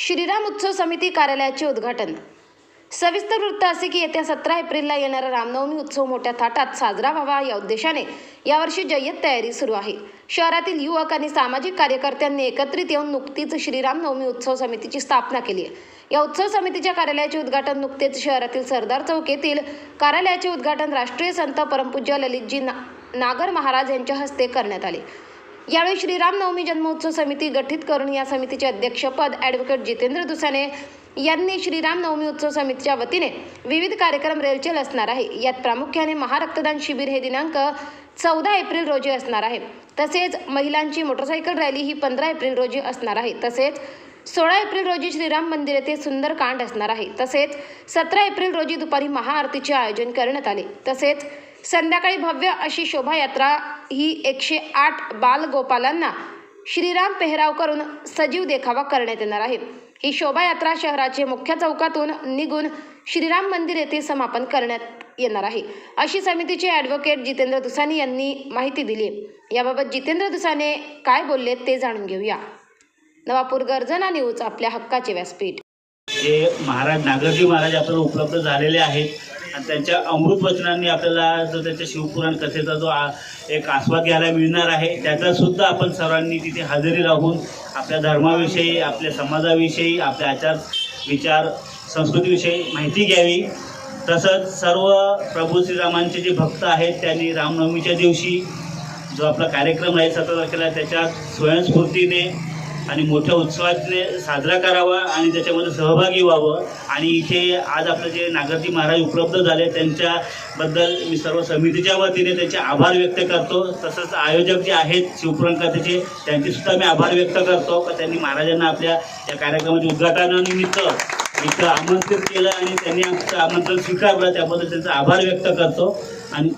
श्रीराम उत्सव समिती कार्यालयाचे उद्घाटन. सविस्तर वृत्त असे की येत्या सतरा एप्रिलला येणारा रामनवमी उत्सव मोठ्या थाटात साजरा व्हावा या उद्देशाने यावर्षी जय्यत तयारी सुरू आहे. शहरातील युवक आणि सामाजिक कार्यकर्त्यांनी एकत्रित येऊन नुकतीच श्रीराम नवमी उत्सव समितीची स्थापना केली आहे. या उत्सव समितीच्या कार्यालयाचे उद्घाटन नुकतेच शहरातील सरदार चौक येथील कार्यालयाचे उद्घाटन राष्ट्रीय संत परमपूज्य ललितजी ना नागर महाराज यांच्या हस्ते करण्यात आले. यावेळी श्रीराम नवमी जन्मोत्सव समिती गठीत करून या समितीचे अध्यक्षपद ॲडव्होकेट जितेंद्र दुसाने यांनी श्रीराम नवमी उत्सव समितीच्या वतीने विविध कार्यक्रम रेलचेल असणार आहे. यात प्रामुख्याने महारक्तदान शिबिर हे दिनांक चौदा एप्रिल रोजी असणार आहे. तसेच महिलांची मोटरसायकल रॅली ही पंधरा एप्रिल रोजी असणार आहे. तसेच सोळा एप्रिल रोजी श्रीराम मंदिर येथे सुंदर कांड असणार आहे. तसेच सतरा एप्रिल रोजी दुपारी महाआरतीचे आयोजन करण्यात आले. तसेच संध्याकाळी भव्य अशी शोभायात्रा ही एकशे आठ बालगोपालांना श्रीराम पेहराव करून सजीव देखावा करण्यात येणार आहे. ही शोभायात्रा शहराचे मुख्य चौकातून निघून श्रीराम मंदिर येथे समापन करण्यात येणार आहे. अशी समितीचे ॲडव्होकेट जितेंद्र दुसानी यांनी माहिती दिली आहे. याबाबत जितेंद्र दुसाने काय बोलले ते जाणून घेऊया. नवापूर गर्जना न्यूज आपल्या हक्काचे व्यासपीठ. जे महाराज नागरजी महाराज आपल्याला उपलब्ध झालेले आहेत आणि त्यांच्या अमृत वचनांनी आपल्याला जो त्यांच्या शिवपुराण कथेचा जो आ- एक आस्वाद घ्यायला मिळणार आहे त्याचा सुद्धा आपण सर्वांनी तिथे हजेरी राहून आपल्या धर्माविषयी आपल्या समाजाविषयी आपल्या आचार विचार संस्कृतीविषयी माहिती घ्यावी. तसंच सर्व प्रभू श्रीरामांचे जे भक्त आहेत त्यांनी रामनवमीच्या दिवशी जो आपला कार्यक्रम आहे सतरा तारखेला त्याच्यात स्वयंस्फूर्तीने आणि मोठ्या उत्सवाने साजरा करावा आणि त्याच्यामध्ये सहभागी व्हावं. आणि इथे आज आपलं जे नागरजी महाराज उपलब्ध झाले त्यांच्याबद्दल मी सर्व समितीच्या वतीने त्यांचे आभार व्यक्त करतो. तसंच आयोजक जे आहेत शिवप्रंकाचे त्यांचेसुद्धा त्यांचे सुद्धा मी आभार व्यक्त करतो. का त्यांनी महाराजांना आपल्या या कार्यक्रमाच्या उद्घाटनानिमित्त इथं आमंत्रित केलं आणि त्यांनी आमचं आमंत्रण स्वीकारलं. त्याबद्दल त्यांचा आभार व्यक्त करतो. आणि